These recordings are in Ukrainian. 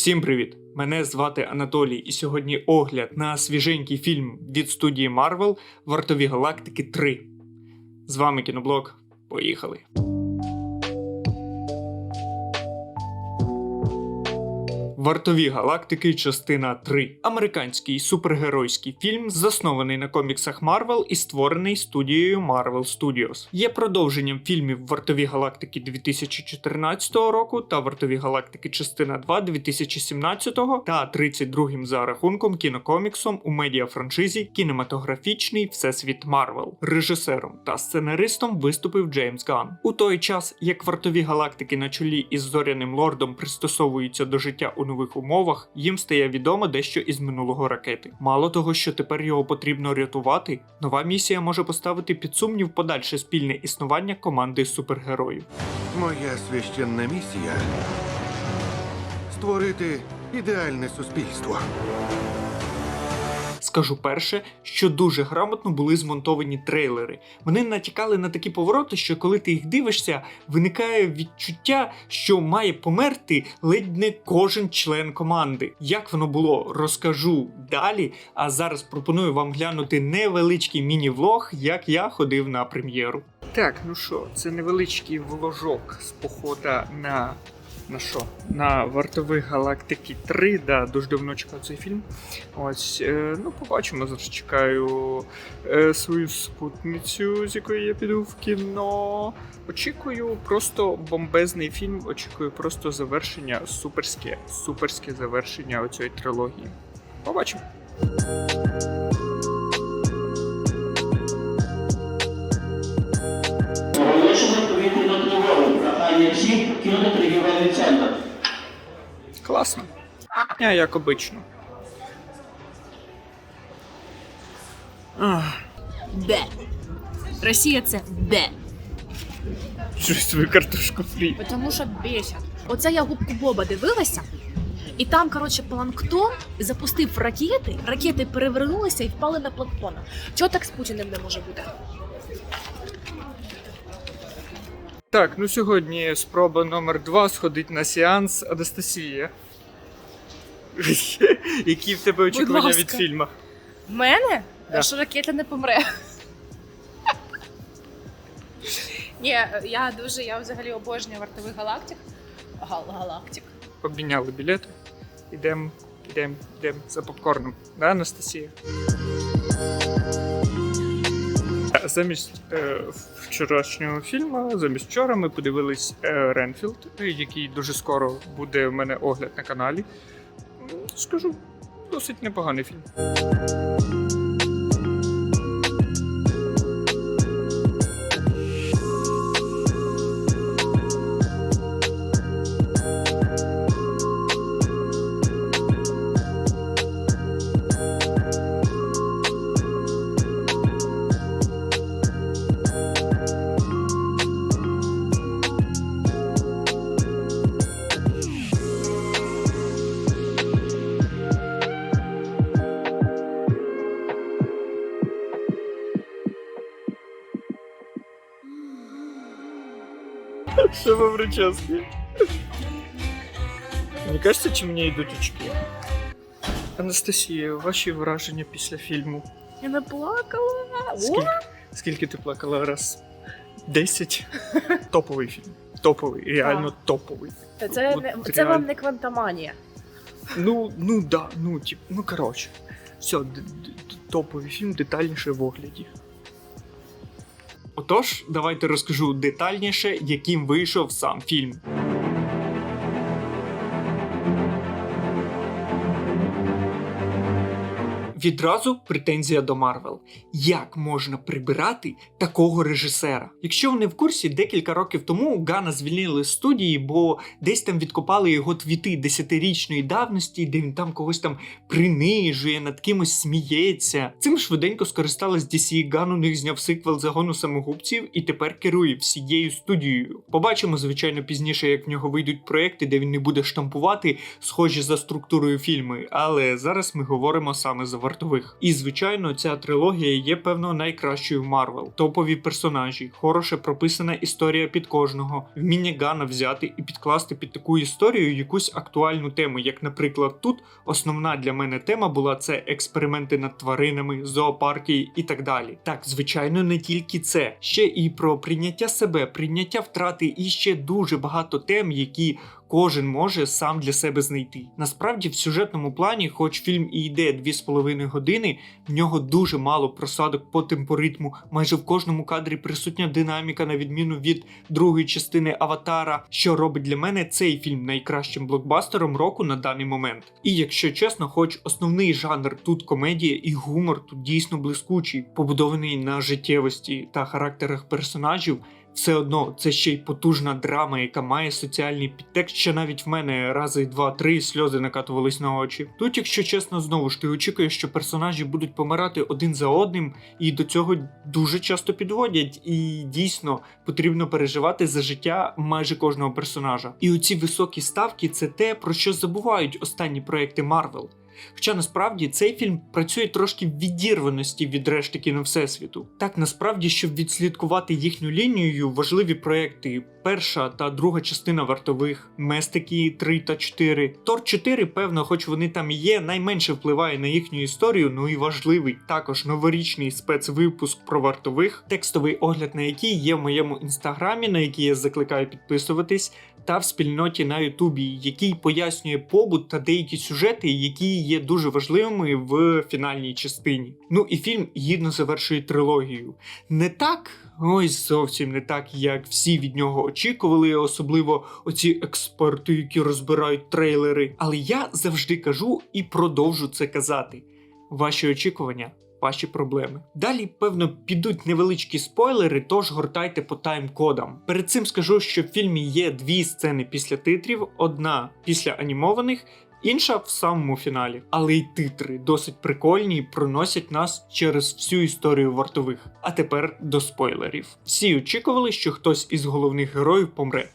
Всім привіт! Мене звати Анатолій, і сьогодні огляд на свіженький фільм від студії Marvel Вартові Галактики 3. З вами кіноблог. Поїхали! Вартові галактики, частина 3. Американський супергеройський фільм, заснований на коміксах Marvel і створений студією Marvel Studios. Є продовженням фільмів Вартові галактики 2014 року та Вартові галактики, частина 2 2017 та 32-м за рахунком кінокоміксом у медіафраншизі Кінематографічний Всесвіт Марвел. Режисером та сценаристом виступив Джеймс Ганн. У той час, як вартові галактики на чолі із зоряним лордом пристосовуються до життя у нових умовах, їм стає відомо дещо із минулого ракети. Мало того, що тепер його потрібно рятувати, нова місія може поставити під сумнів подальше спільне існування команди супергероїв. Моя священна місія створити ідеальне суспільство. Скажу перше, що дуже грамотно були змонтовані трейлери. Вони натякали на такі повороти, що коли ти їх дивишся, виникає відчуття, що має померти ледь не кожен член команди. Як воно було, розкажу далі. А зараз пропоную вам глянути невеличкий міні-влог, як я ходив на прем'єру. Так, ну що, це невеличкий вложок з похода на. На що? На вартових галактики 3, да, дуже давно чекав цей фільм. Ось, е, ну, побачимо. Зараз чекаю е, свою спутницю, з якою я піду в кіно. Очікую просто бомбезний фільм, очікую просто завершення, суперське, суперське завершення оцієї трилогії. Побачимо. Класно. Я як обично. Ах, Де? Росія це де? щось свою картошку фрі. Тому що бесять. Оце я губку Боба дивилася, і там, коротше, планктон запустив ракети, ракети перевернулися і впали на планктона. Чого так з Путіним не може бути? Так, ну сьогодні спроба номер два сходить на сеанс Анастасія. Які в тебе очікування ласка. від фільму? В мене? Да. Що ракета не помре. Ні, я дуже, я взагалі обожнюю вартових галактик. Гал галактик. Обміняли білети. Ідемо, ідемо, ідемо за попкорном. Да, Анастасія? Замість е, вчорашнього фільму, замість вчора, ми подивились е, Ренфілд, який дуже скоро буде в мене огляд на каналі. Скажу, досить непоганий фільм. Что во прическе? Мені кажется, чи мені йдуть очки? Анастасія, ваші враження після фільму? Я не плакала. Скільки, скільки ти плакала раз? Десять? Топовий фільм. Топовий, реально топовий. Це, От не, це вам не квантоманія. Ну, ну да, ну тип, ну коротше. Все, д- д- д- топовий фільм детальніше в огляді. Отож, давайте розкажу детальніше, яким вийшов сам фільм. Відразу претензія до Марвел. Як можна прибирати такого режисера? Якщо ви не в курсі, декілька років тому Гана звільнили з студії, бо десь там відкопали його твіти десятирічної давності, де він там когось там принижує, над кимось сміється. Цим швиденько скористалась DC, Ган у них зняв сиквел загону самогубців і тепер керує всією студією. Побачимо, звичайно, пізніше, як в нього вийдуть проекти, де він не буде штампувати схожі за структурою фільми. Але зараз ми говоримо саме за вартових. І звичайно, ця трилогія є певно найкращою в Марвел. Топові персонажі, хороше прописана історія під кожного, вміння Гана взяти і підкласти під таку історію якусь актуальну тему. Як, наприклад, тут основна для мене тема була це експерименти над тваринами, зоопарки і так далі. Так, звичайно, не тільки це, ще і про прийняття себе, прийняття втрати, і ще дуже багато тем, які кожен може сам для себе знайти. Насправді, в сюжетному плані, хоч фільм і йде 2,5 години, в нього дуже мало просадок по темпоритму. Майже в кожному кадрі присутня динаміка, на відміну від другої частини Аватара, що робить для мене цей фільм найкращим блокбастером року на даний момент. І якщо чесно, хоч основний жанр тут комедія і гумор тут дійсно блискучий, побудований на життєвості та характерах персонажів. Все одно це ще й потужна драма, яка має соціальний підтекст, що навіть в мене рази два-три сльози накатувались на очі. Тут, якщо чесно, знову ж ти очікуєш, що персонажі будуть помирати один за одним, і до цього дуже часто підводять. І дійсно потрібно переживати за життя майже кожного персонажа. І оці високі ставки це те, про що забувають останні проекти Марвел. Хоча насправді цей фільм працює трошки в відірваності від решти кіно Всесвіту. Так насправді, щоб відслідкувати їхню лінію, важливі проекти. Перша та друга частина вартових, Местики 3 та 4. Тор 4, певно, хоч вони там і є, найменше впливає на їхню історію, ну і важливий також новорічний спецвипуск про вартових, текстовий огляд на який є в моєму інстаграмі, на який я закликаю підписуватись, та в спільноті на Ютубі, який пояснює побут та деякі сюжети, які є дуже важливими в фінальній частині. Ну і фільм гідно завершує трилогію. Не так, ось зовсім не так, як всі від нього очікували, особливо оці експерти, які розбирають трейлери. Але я завжди кажу і продовжу це казати. Ваші очікування. Ваші проблеми. Далі, певно, підуть невеличкі спойлери, тож гортайте по тайм-кодам. Перед цим скажу, що в фільмі є дві сцени після титрів: одна після анімованих, інша в самому фіналі. Але й титри досить прикольні і проносять нас через всю історію вартових. А тепер до спойлерів. Всі очікували, що хтось із головних героїв помре.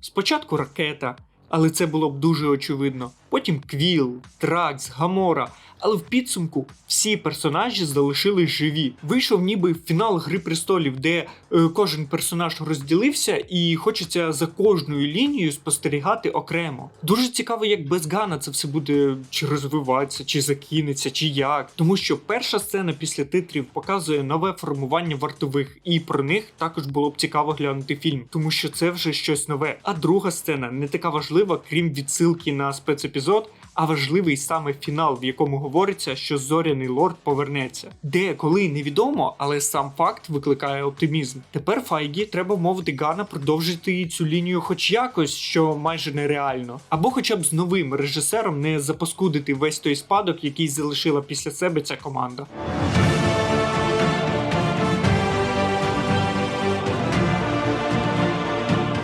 Спочатку ракета, але це було б дуже очевидно. Потім Квіл, Дракс, Гамора. Але в підсумку всі персонажі залишились живі. Вийшов ніби фінал Гри престолів, де е, кожен персонаж розділився, і хочеться за кожною лінією спостерігати окремо. Дуже цікаво, як без Гана це все буде чи розвиватися, чи закинеться, чи як. Тому що перша сцена після титрів показує нове формування вартових, і про них також було б цікаво глянути фільм, тому що це вже щось нове. А друга сцена не така важлива, крім відсилки на спецепізод а важливий саме фінал, в якому говориться, що зоряний лорд повернеться. Де, коли невідомо, але сам факт викликає оптимізм. Тепер Файгі треба мовити Гана продовжити цю лінію, хоч якось, що майже нереально, або хоча б з новим режисером не запаскудити весь той спадок, який залишила після себе ця команда.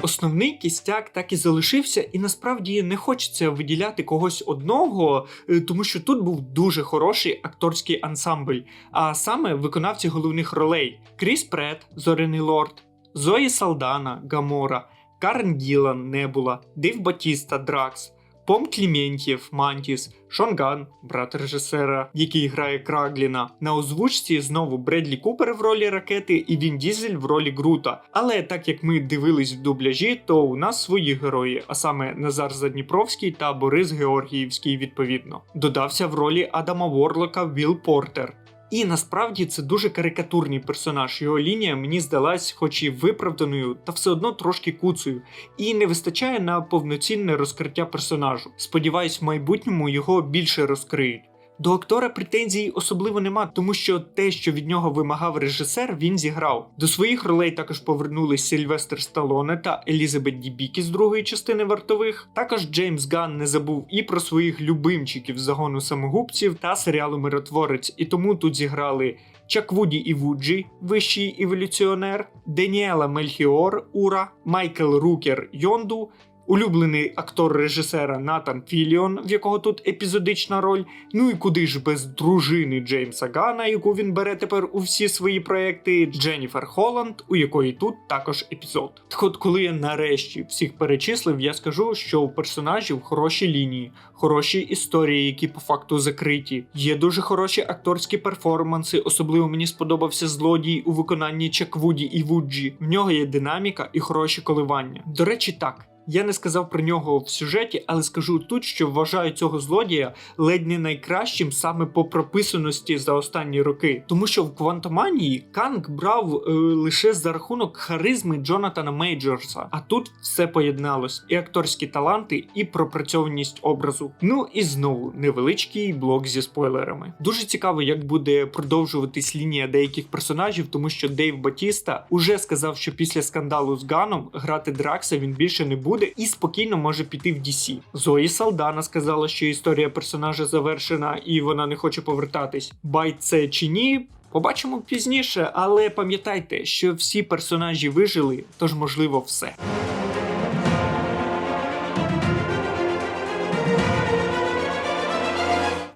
Основний кістяк так і залишився, і насправді не хочеться виділяти когось одного, е, тому що тут був дуже хороший акторський ансамбль, а саме виконавці головних ролей: Кріс Прет, Зоряний Лорд, Зої Салдана, Гамора, Карен Гілан, Небула, Див Батіста, Дракс. Пом Кліментьєв, Мантіс, Шонган, брат режисера, який грає Крагліна. На озвучці знову Бредлі Купер в ролі ракети і Він Дізель в ролі Грута. Але так як ми дивились в дубляжі, то у нас свої герої, а саме Назар Задніпровський та Борис Георгіївський, відповідно. Додався в ролі Адама Ворлока Віл Портер. І насправді це дуже карикатурний персонаж. Його лінія мені здалась, хоч і виправданою, та все одно трошки куцею, і не вистачає на повноцінне розкриття персонажу. Сподіваюсь, в майбутньому його більше розкриють. До актора претензій особливо нема, тому що те, що від нього вимагав режисер, він зіграв. До своїх ролей також повернулись Сильвестр Сталоне та Елізабет Дібікі з другої частини вартових. Також Джеймс Ганн не забув і про своїх любимчиків загону самогубців та серіалу Миротворець, і тому тут зіграли. Чаквуді Івуджі, вищий еволюціонер, Деніела Мельхіор Ура, Майкл Рукер Йонду улюблений актор режисера Натан Філіон, в якого тут епізодична роль. Ну і куди ж без дружини Джеймса Гана, яку він бере тепер у всі свої проекти, Дженніфер Холланд, у якої тут також епізод. Так от, коли я нарешті всіх перечислив, я скажу, що у персонажів хороші лінії, хороші історії, які по факту закриті. Є дуже хороші акторські перформанси. Особливо мені сподобався злодій у виконанні Чаквуді і Вуджі. В нього є динаміка і хороші коливання. До речі, так. Я не сказав про нього в сюжеті, але скажу тут, що вважаю цього злодія ледь не найкращим саме по прописаності за останні роки. Тому що в Квантоманії Канг брав е, лише за рахунок харизми Джонатана Мейджорса. А тут все поєдналось: і акторські таланти, і пропрацьованість образу. Ну і знову невеличкий блок зі спойлерами. Дуже цікаво, як буде продовжуватись лінія деяких персонажів, тому що Дейв Батіста уже сказав, що після скандалу з Ганом грати Дракса він більше не буде і спокійно може піти в DC. Зої Салдана сказала, що історія персонажа завершена і вона не хоче повертатись. Байт це чи ні? Побачимо пізніше, але пам'ятайте, що всі персонажі вижили, тож можливо все.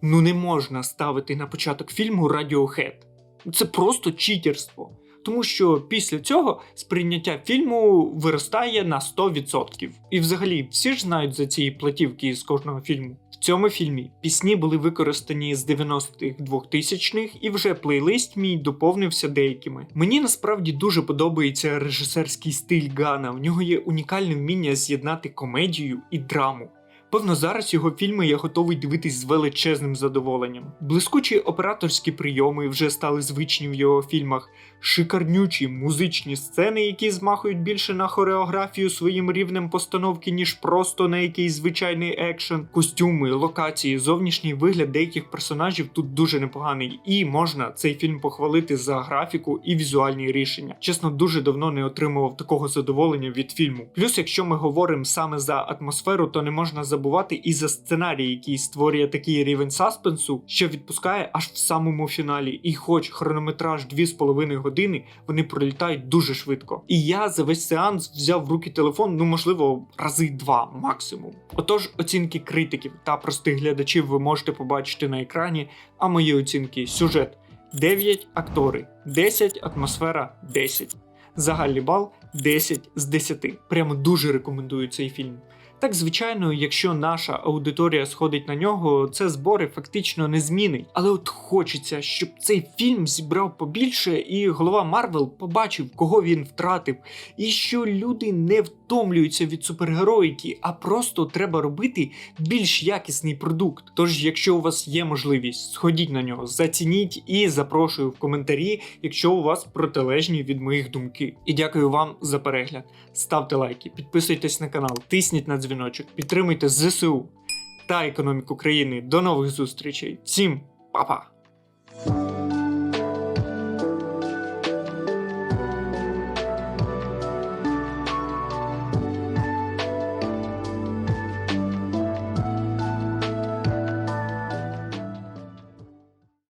Ну не можна ставити на початок фільму Radiohead. Це просто читерство. Тому що після цього сприйняття фільму виростає на 100%. І взагалі всі ж знають за ці платівки з кожного фільму. В цьому фільмі пісні були використані з 90-х 2000-х, і вже плейлист мій доповнився деякими. Мені насправді дуже подобається режисерський стиль Гана. В нього є унікальне вміння з'єднати комедію і драму. Певно, зараз його фільми я готовий дивитись з величезним задоволенням. Блискучі операторські прийоми вже стали звичні в його фільмах, шикарнючі музичні сцени, які змахують більше на хореографію своїм рівнем постановки, ніж просто на якийсь звичайний екшен. Костюми, локації, зовнішній вигляд деяких персонажів тут дуже непоганий, і можна цей фільм похвалити за графіку і візуальні рішення. Чесно, дуже давно не отримував такого задоволення від фільму. Плюс, якщо ми говоримо саме за атмосферу, то не можна забувати і за сценарій, який створює такий рівень саспенсу, що відпускає аж в самому фіналі. І хоч хронометраж 2,5 години, вони пролітають дуже швидко. І я за весь сеанс взяв в руки телефон, ну можливо, рази два максимум. Отож, оцінки критиків та простих глядачів ви можете побачити на екрані, а мої оцінки сюжет 9 актори, 10 атмосфера 10. Загальний бал 10 з 10. Прямо дуже рекомендую цей фільм. Так, звичайно, якщо наша аудиторія сходить на нього, це збори фактично не змінить. Але от хочеться, щоб цей фільм зібрав побільше, і голова Марвел побачив, кого він втратив, і що люди не втомлюються від супергероїки, а просто треба робити більш якісний продукт. Тож, якщо у вас є можливість, сходіть на нього, зацініть і запрошую в коментарі, якщо у вас протилежні від моїх думки. І дякую вам за перегляд. Ставте лайки, підписуйтесь на канал, тисніть на дзвіночок, підтримуйте ЗСУ та економіку країни. До нових зустрічей. Всім па-па!